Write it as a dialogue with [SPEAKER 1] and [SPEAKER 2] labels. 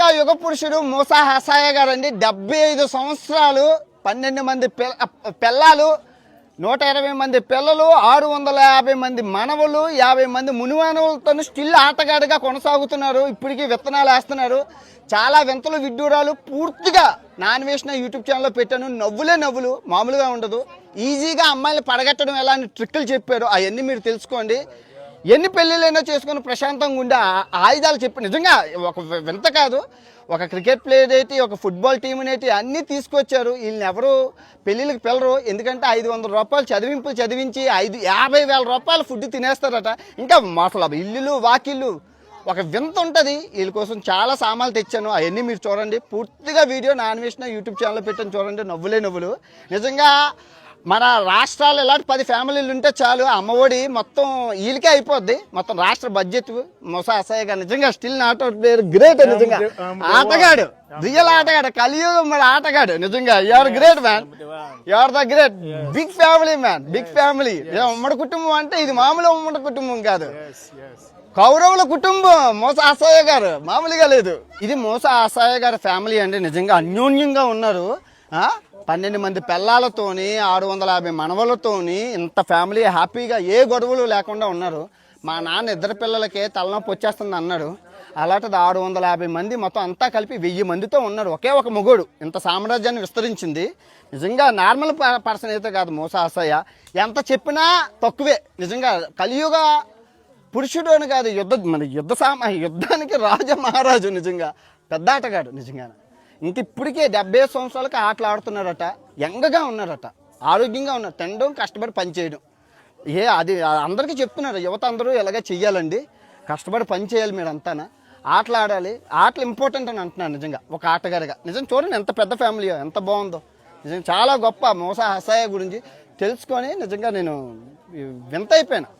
[SPEAKER 1] శ్రీలంక యుగ పురుషుడు మూసా హసాయ గారండి. డెబ్బై ఐదు సంవత్సరాలు పన్నెండు మంది పిల్ల పిల్లలు నూట ఇరవై మంది పిల్లలు ఆరు వందల యాభై మంది మనవలు యాభై మంది మునిమానవులతో స్టిల్ ఆటగాడిగా కొనసాగుతున్నారు. ఇప్పటికీ విత్తనాలు వేస్తున్నారు. చాలా వింతలు విడ్డూరాలు పూర్తిగా నాన్ వేసిన యూట్యూబ్ ఛానల్లో పెట్టాను. నవ్వులే నవ్వులు మామూలుగా ఉండదు. ఈజీగా అమ్మాయిలు పడగట్టడం ఎలా అని ట్రిక్కులు చెప్పారు. అవన్నీ మీరు తెలుసుకోండి. ఎన్ని పెళ్ళిళ్ళైనా చేసుకుని ప్రశాంతంగా ఉండే ఆ- ఆయుధాలు చెప్పి నిజంగా ఒక వింత కాదు. ఒక క్రికెట్ ప్లేయర్ అయితే ఒక ఫుట్బాల్ టీం అయితే అన్నీ తీసుకొచ్చారు. వీళ్ళని ఎవరు పెళ్ళిళ్ళకి పిల్లరు ఎందుకంటే ఐదు వందల రూపాయలు చదివింపులు చదివించి ఐదు యాభై వేల రూపాయలు ఫుడ్ తినేస్తారట. ఇంకా అసలు ఇల్లులు వాకిళ్ళు. ఒక వింత ఉంటుంది. వీళ్ళ కోసం చాలా సామాన్లు తెచ్చాను. అవన్నీ మీరు చూడండి. పూర్తిగా వీడియో నాన్ వేసిన యూట్యూబ్ ఛానల్లో పెట్టాను. చూడండి. నవ్వులే నవ్వులు. నిజంగా మన రాష్ట్రాలు ఇలాంటి పది ఫ్యామిలీలు ఉంటే చాలు అమ్మఒడి మొత్తం వీళ్ళకే అయిపోద్ది. మొత్తం రాష్ట్ర బడ్జెట్ మొసా అసయ్య గారు నిజంగా స్టిల్ నాట్ గ్రేట్ నిజంగా. ఆటగాడు రియల్ ఆటగాడు కలియుగం మన ఆటగాడు. నిజంగా you are great man you are the great big family man big family ఉమ్మడి కుటుంబం అంటే ఇది మామూలు ఉమ్మడి కుటుంబం కాదు. కౌరవుల కుటుంబం మోస ఆసాయ గారు. మామూలుగా లేదు. ఇది మోస ఆసాయ గారి ఫ్యామిలీ అండి నిజంగా అన్యోన్యంగా ఉన్నారు? పన్నెండు మంది పిల్లలతోని ఆరు వందల యాభై మనవలతోని ఇంత ఫ్యామిలీ హ్యాపీగా ఏ గొడవలు లేకుండా ఉన్నారు. మా నాన్న ఇద్దరు పిల్లలకే తలనొప్పి వచ్చేస్తుంది అన్నాడు. అలాంటిది ఆరు వందల యాభై మంది మొత్తం అంతా కలిపి వెయ్యి మందితో ఉన్నారు. ఒకే ఒక మొగుడు. ఇంత సామ్రాజ్యాన్ని విస్తరించింది. నిజంగా నార్మల్ పర్సన్ అయితే కాదు మోస ఎంత చెప్పినా తక్కువే. నిజంగా కలియుగ పురుషుడు అని కాదు యుద్ధ మన యుద్ధ సామ యుద్ధానికి రాజ మహారాజు నిజంగా. పెద్ద ఆటగాడు నిజంగా ఇంక ఇప్పటికే డెబ్బై సంవత్సరాలకి ఆటలు ఆడుతున్నారట. యంగగా ఉన్నారట. ఆరోగ్యంగా ఉన్నారు. తినడం కష్టపడి పని చేయడం. ఏ అది అందరికీ చెప్తున్నారు. యువత అందరూ ఇలాగ చెయ్యాలండి. కష్టపడి పని చేయాలి మీరు అంతానా ఆటలు ఆడాలి. ఆటలు ఇంపార్టెంట్ అని అంటున్నాను నిజంగా. ఒక ఆటగారిగా నిజం చూడండి ఎంత పెద్ద ఫ్యామిలీ ఎంత బాగుందో. నిజంగా చాలా గొప్ప మోస అసహాయ గురించి తెలుసుకొని నిజంగా నేను వింత అయిపోయాను.